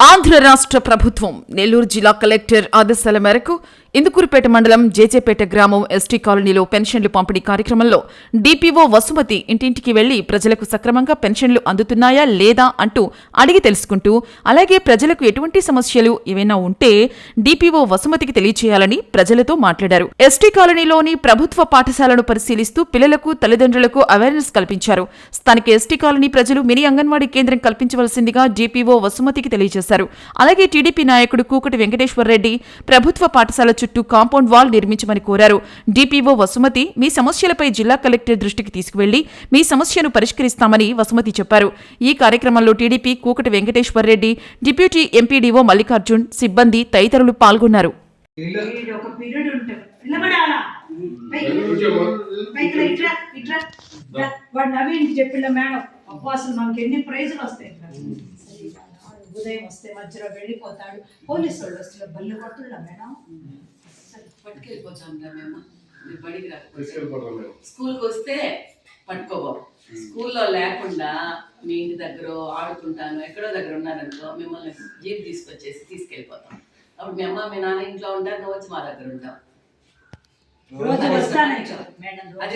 ఆంధ్ర రాష్ట్ర ప్రభుత్వం నెల్లూరు జిల్లా కలెక్టర్ ఆదేశాల మేరకు ఇందుకూరుపేట మండలం జేజేపేట గ్రామం ఎస్టీ కాలనీలో పెన్షన్లు పంపిణీ కార్యక్రమంలో డీపీఓ వసుమతి ఇంటింటికి వెళ్ళి ప్రజలకు సక్రమంగా పెన్షన్లు అందుతున్నాయా లేదా అంటూ అడిగి తెలుసుకుంటూ అలాగే ప్రజలకు ఎటువంటి సమస్యలు ఏవైనా ఉంటే డీపీఓ వసుమతికి తెలియచేయాలని ప్రజలతో మాట్లాడారు. ఎస్టీ కాలనీలోని ప్రభుత్వ పాఠశాలను పరిశీలిస్తూ పిల్లలకు తల్లిదండ్రులకు అవేర్నెస్ కల్పించారు. స్థానిక ఎస్టీ కాలనీ ప్రజలు మినీ అంగన్వాడీ కేంద్రం కల్పించవలసిందిగా డిపిఓ వసుమతికి తెలియజేశారు. అలాగే టీడీపీ నాయకుడు కూకటి వెంకటేశ్వర రెడ్డి ప్రభుత్వ పాఠశాల చుట్టూ కాంపౌండ్ వాల్ నిర్మించమని కోరారు. డీపీఓ వసుమతి మీ సమస్యలపై జిల్లా కలెక్టర్ దృష్టికి తీసుకువెళ్ళి మీ సమస్యను పరిష్కరిస్తామని వసుమతి చెప్పారు. ఈ కార్యక్రమంలో TDP Kukati Venkateswara Reddy deputy MPDO Mallikarjun సిబ్బంది తదితరులు పాల్గొన్నారు. వీడు నవీన్ చెప్పిన మేడం? అసలు మనకి ఎన్ని ప్రైజులు వస్తాయి. ఉదయం వస్తే మధ్యలో వెళ్ళిపోతాడు. పోలీసు వాళ్ళు వస్తే బల్లి కొడుతుందా మేడం? పట్టుకెళ్ళిపోతాం మేము. మీరు బడికి రాకపోతే స్కూల్కి వస్తే పట్టుకోబో. స్కూల్లో లేకుండా మీ ఇంటి దగ్గర ఆడుకుంటాను ఎక్కడో దగ్గర ఉన్నారనుకో మిమ్మల్ని జీప్ తీసుకొచ్చేసి తీసుకెళ్ళిపోతాం. అప్పుడు మీ అమ్మ మీ నాన్న ఇంట్లో ఉంటారు నువ్వు వచ్చి మా దగ్గర ఉంటావు. రోజు వస్తానే మేడం అది